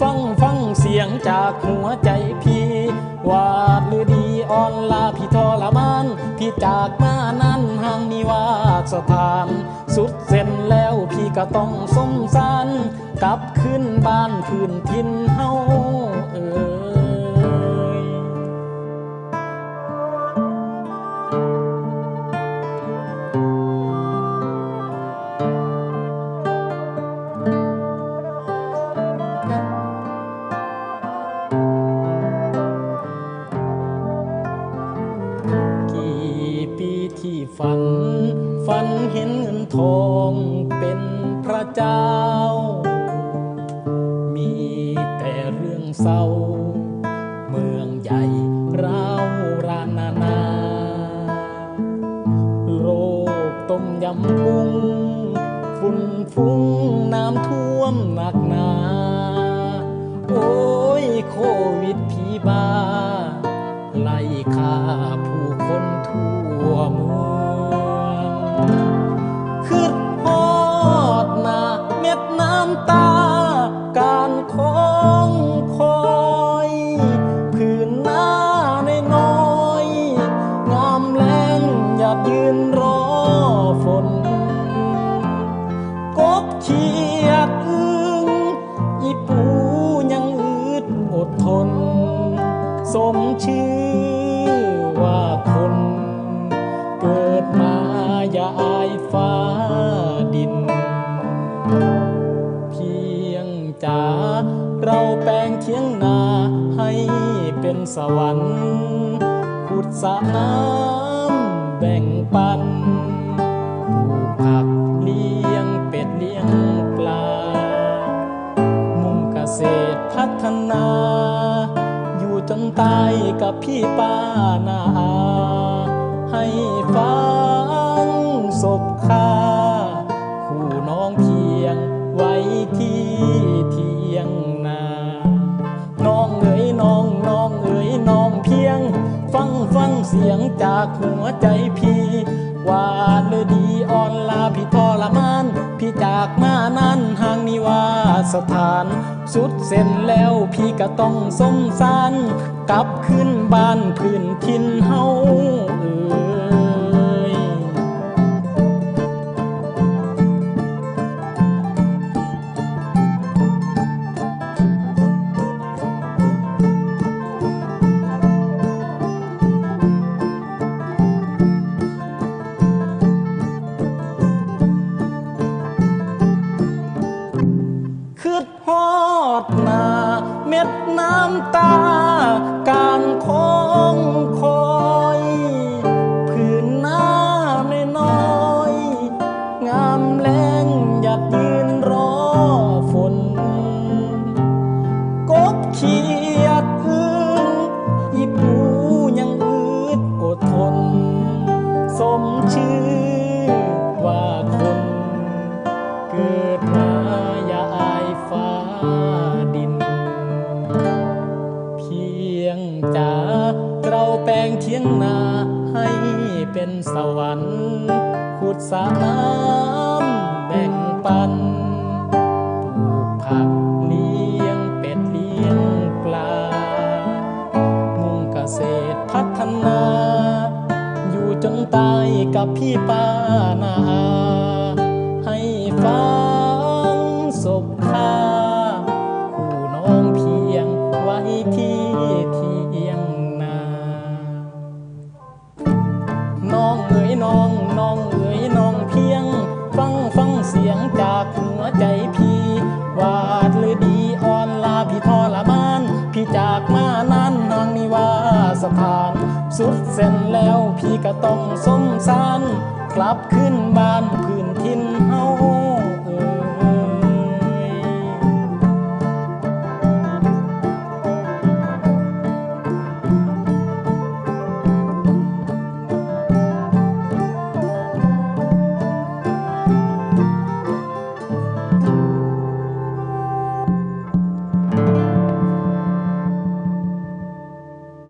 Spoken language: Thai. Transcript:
ฟังฟังเสียงจากหัวใจพี่ วาดหรือดีอ่อนลาพี่ทรมาน พี่จากมานั้นห่างมีวาสถาน สุดเส้นแล้วพี่ก็ต้องสมสาร กลับขึ้นบ้านพื้นทินเฮาเออ ฝันเห็นเงินทองเป็นพระเจ้า มีแต่เรื่องเศร้า เมืองใหญ่ราวรานนานา โรคต้มยำกุ้งฝุ่นฟุ้งน้ำท่วมหนักหนา โอ้ยโควิดผีบาไล่ฆ่าผู้ เขียดอึ้งอีปูยังอึดอดทน สมชื่อว่าคน เกิดมาอย่าอายฟ้าดิน เพียงจ๋าเราแปลงเทียงนาให้เป็นสวรรค์ขุดสระน้ำ กับพี่ป้านาอาให้ฟังศพข้าคู่น้องเพียงไว้ที่เทียงนา น้องเอ๋ยน้องน้องเอ๋ยน้องเพียง ฟังฟังเสียงจากหัวใจพี่ว่าเลยดีอ่อนลาพี่ทรมาน พี่จากมานั้นห่างนิวา สถาน สุดเส้นแล้วพี่ก็ต้องสงสาร กลับขึ้นบ้านพื้นทินเฮา ดน้ำตา การของคอยพื้นหน้าไม่น้อย งามแรงหยัดยืนรอฝน กบเขียดอึงอีปูยังอึดอดทน สมชื่อว่าคนเกิด จ๋าเราแปลงเทียงนาให้เป็นสวรรค์ขุดสระน้ำแบ่งปันปลูกผักเลี้ยงเป็ดเลี้ยงปลา มุ่งเกษตรพัฒนา อยู่จนตายกับพี่ป้านาให้ฟัง สียงจากหัวใจพี่วาดเลยดีอ่อนลาพี่ทรมาน พี่จากมานั้นนางนิวาสถาน สุดเส้นแล้วพี่ก็ต้องสมสารกลับขึ้นบ้านพื้นทินเฮา